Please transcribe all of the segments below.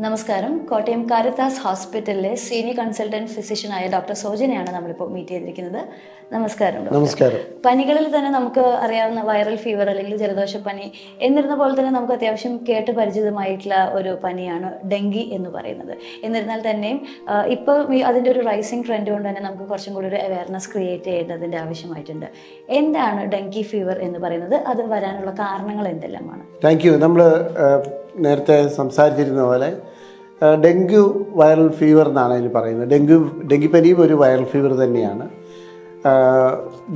നമസ്കാരം. കോട്ടയം കാരത്താസ് ഹോസ്പിറ്റലിലെ senior consultant ഫിസിഷ്യനായ ഡോക്ടർ സോജനെയാണ് നമ്മളിപ്പോൾ മീറ്റ് ചെയ്തിരിക്കുന്നത്. നമസ്കാരം. നമസ്കാരം. പനികളിൽ തന്നെ നമുക്ക് അറിയാവുന്ന വൈറൽ ഫീവർ അല്ലെങ്കിൽ ജലദോഷപ്പനി എന്നിരുന്ന പോലെ തന്നെ നമുക്ക് അത്യാവശ്യം കേട്ട് പരിചിതമായിട്ടുള്ള ഒരു പനിയാണ് ഡെങ്കി എന്ന് പറയുന്നത്. എന്നിരുന്നാൽ തന്നെയും ഇപ്പോൾ അതിന്റെ ഒരു റൈസിങ് ട്രെൻഡ് കൊണ്ട് തന്നെ നമുക്ക് കുറച്ചും കൂടി ഒരു അവയർനെസ് ക്രിയേറ്റ് ചെയ്യേണ്ടതിന്റെ ആവശ്യമായിട്ടുണ്ട്. എന്താണ് ഡെങ്കി ഫീവർ എന്ന് പറയുന്നത്? അത് വരാനുള്ള കാരണങ്ങൾ എന്തെല്ലാമാണ്? താങ്ക് യു നമ്മൾ നേരത്തെ സംസാരിച്ചിരുന്ന പോലെ ഡെങ്കു വൈറൽ ഫീവർ എന്നാണ് അതിന് പറയുന്നത്. ഡെങ്കു ഡെങ്കിപ്പനിയും ഒരു വൈറൽ ഫീവർ തന്നെയാണ്.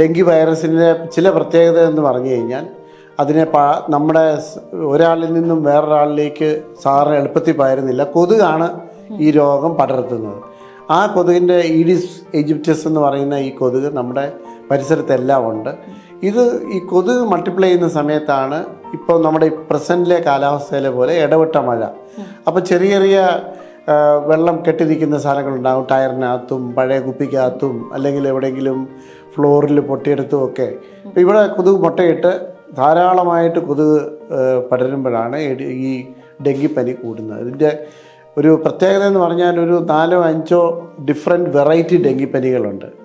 ഡെങ്കി വൈറസിന്റെ ചില പ്രത്യേകത എന്ന് പറഞ്ഞു കഴിഞ്ഞാൽ അതിനെ പ നമ്മുടെ ഒരാളിൽ നിന്നും വേറൊരാളിലേക്ക് സാറിന് എളുപ്പത്തിൽ പകരുന്നില്ല. കൊതുകാണ് ഈ രോഗം പടർത്തുന്നത്. ആ കൊതുകിന്റെ ഈഡിസ് ഈജിപ്റ്റസ് എന്ന് പറയുന്ന ഈ കൊതുക് നമ്മുടെ പരിസരത്തെല്ലാം ഉണ്ട്. ഇത് ഈ കൊതുക് മൾട്ടിപ്ലൈ ചെയ്യുന്ന സമയത്താണ് ഇപ്പോൾ നമ്മുടെ പ്രസന്റിലെ കാലാവസ്ഥയിലെ പോലെ ഇടവിട്ട മഴ. അപ്പോൾ ചെറിയ ചെറിയ വെള്ളം കെട്ടിരിക്കുന്ന സാധനങ്ങളുണ്ടാകും. ടയറിനകത്തും പഴയ കുപ്പിക്കകത്തും അല്ലെങ്കിൽ എവിടെയെങ്കിലും ഫ്ലോറിൽ പൊട്ടിയെടുത്തും ഒക്കെ. ഇവിടെ കൊതുക് മുട്ടയിട്ട് ധാരാളമായിട്ട് കൊതുക് പടരുമ്പോഴാണ് ഈ ഡെങ്കിപ്പനി കൂടുന്നത്. ഇതിന്റെ ഒരു പ്രത്യേകത എന്ന് പറഞ്ഞാൽ ഒരു നാലോ അഞ്ചോ ഡിഫറെന്റ് വെറൈറ്റി ഡെങ്കിപ്പനികളുണ്ട്.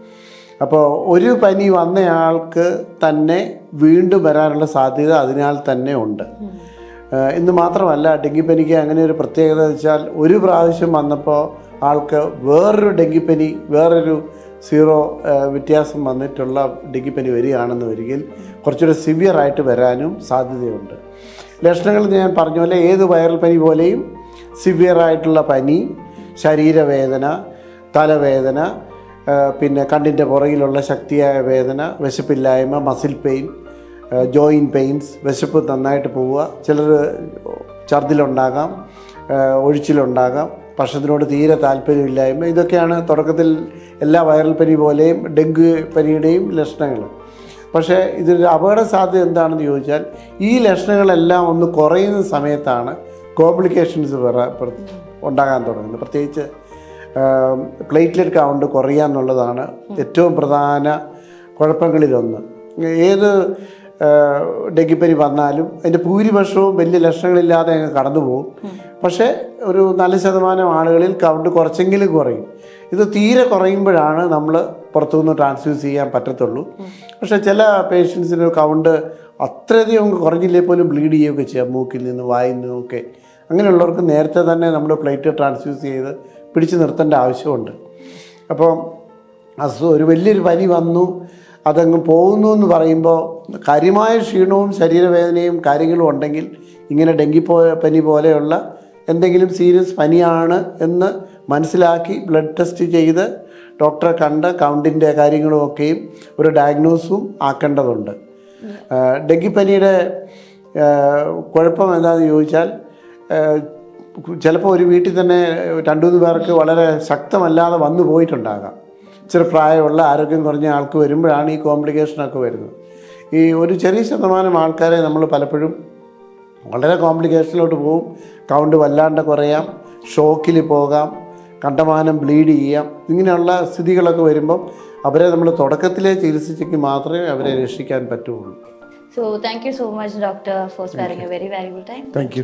അപ്പോൾ ഒരു പനി വന്നയാൾക്ക് തന്നെ വീണ്ടും വരാനുള്ള സാധ്യത അതിനാൽ തന്നെ ഉണ്ട്. ഇന്ന് മാത്രമല്ല ഡെങ്കിപ്പനിക്ക് അങ്ങനെ ഒരു പ്രത്യേകത വെച്ചാൽ ഒരു പ്രാവശ്യം വന്നപ്പോൾ ആൾക്ക് വേറൊരു ഡെങ്കിപ്പനി വേറൊരു സീറോ വ്യത്യാസം വന്നിട്ടുള്ള ഡെങ്കിപ്പനി വരികയാണെന്ന് വരികിൽ കുറച്ചുകൂടെ സിവിയർ ആയിട്ട് വരാനും സാധ്യതയുണ്ട്. ലക്ഷണങ്ങൾ ഞാൻ പറഞ്ഞ പോലെ ഏത് വൈറൽ പനി പോലെയും സിവിയർ ആയിട്ടുള്ള പനി ശരീരവേദന തലവേദന പിന്നെ കണ്ണിന്റെ പുറകിലുള്ള ശക്തിയായ വേദന വിശപ്പില്ലായ്മ മസിൽ പെയിൻ ജോയിൻ പെയിൻസ് വിശപ്പ് നന്നായിട്ട് പോവുക. ചിലർ ഛർദിലുണ്ടാകാം ഒഴിച്ചിലുണ്ടാകാം ഭക്ഷണത്തിനോട് തീരെ താല്പര്യമില്ലായ്മ. ഇതൊക്കെയാണ് തുടക്കത്തിൽ എല്ലാ വൈറൽ പനി പോലെയും ഡെങ്കു പനിയുടെയും ലക്ഷണങ്ങൾ. പക്ഷേ ഇതിന്റെ അപകട സാധ്യത എന്താണെന്ന് ചോദിച്ചാൽ ഈ ലക്ഷണങ്ങളെല്ലാം ഒന്ന് കുറയുന്ന സമയത്താണ് കോംപ്ലിക്കേഷൻസ് ഉണ്ടാകാൻ തുടങ്ങുന്നത്. പ്രത്യേകിച്ച് പ്ലേറ്റ്ലെറ്റ് കൗണ്ട് കുറയുക എന്നുള്ളതാണ് ഏറ്റവും പ്രധാന കുഴപ്പങ്ങളിലൊന്ന്. ഏത് ഡെങ്കിപ്പനി വന്നാലും അതിന്റെ ഭൂരിപക്ഷവും വലിയ ലക്ഷണങ്ങളില്ലാതെ അങ്ങ് കടന്നു പോകും പക്ഷേ ഒരു നല്ല ശതമാനം ആളുകളിൽ കൗണ്ട് കുറച്ചെങ്കിലും കുറയും. ഇത് തീരെ കുറയുമ്പോഴാണ് നമ്മൾ പുറത്തുനിന്ന് ട്രാൻസ്ഫ്യൂസ് ചെയ്യാൻ പറ്റത്തുള്ളൂ. പക്ഷേ ചില പേഷ്യൻസിന് കൗണ്ട് അത്രയധികം കുറഞ്ഞില്ലേ പോലും ബ്ലീഡ് ചെയ്യുകയൊക്കെ ചെയ്യാം. മൂക്കിൽ നിന്ന് വായിൽ നിന്നും ഒക്കെ. അങ്ങനെയുള്ളവർക്ക് നേരത്തെ തന്നെ നമ്മൾ പ്ലേറ്റ് ട്രാൻസ്ഫ്യൂസ് ചെയ്ത് പിടിച്ചു നിർത്തേണ്ട ആവശ്യമുണ്ട്. അപ്പോൾ അസു ഒരു വലിയൊരു പനി വന്നു അതങ്ങ് പോകുന്നു എന്ന് പറയുമ്പോൾ കാര്യമായ ക്ഷീണവും ശരീരവേദനയും കാര്യങ്ങളും ഉണ്ടെങ്കിൽ ഇങ്ങനെ ഡെങ്കി പോ പനി പോലെയുള്ള എന്തെങ്കിലും സീരിയസ് പനിയാണ് എന്ന് മനസ്സിലാക്കി ബ്ലഡ് ടെസ്റ്റ് ചെയ്ത് ഡോക്ടറെ കണ്ട് കൗണ്ടിന്റെ കാര്യങ്ങളുമൊക്കെയും ഒരു ഡയഗ്നോസും ആക്കേണ്ടതുണ്ട്. ഡെങ്കിപ്പനിയുടെ കുഴപ്പം എന്താണെന്ന് ചോദിച്ചാൽ ചിലപ്പോൾ ഒരു വീട്ടിൽ തന്നെ രണ്ടു മൂന്ന് പേർക്ക് വളരെ ശക്തമല്ലാതെ വന്നു പോയിട്ടുണ്ടാകാം. ചെറു പ്രായമുള്ള ആരോഗ്യം കുറഞ്ഞ ആൾക്ക് വരുമ്പോഴാണ് ഈ കോംപ്ലിക്കേഷനൊക്കെ വരുന്നത്. ഈ ഒരു ചെറിയ ശതമാനം ആൾക്കാരെ നമ്മൾ പലപ്പോഴും വളരെ കോംപ്ലിക്കേഷനിലോട്ട് പോകും കൗണ്ട് വല്ലാണ്ട് കുറയാം. ഷോക്കിൽ പോകാം. കണ്ടമാനം ബ്ലീഡ് ചെയ്യാം. ഇങ്ങനെയുള്ള സ്ഥിതികളൊക്കെ വരുമ്പം അവരെ നമ്മൾ തുടക്കത്തിലേ ചികിത്സിച്ചെങ്കിൽ മാത്രമേ അവരെ രക്ഷിക്കാൻ പറ്റുള്ളൂ. So thank you so much doctor for sparing a very valuable time thank you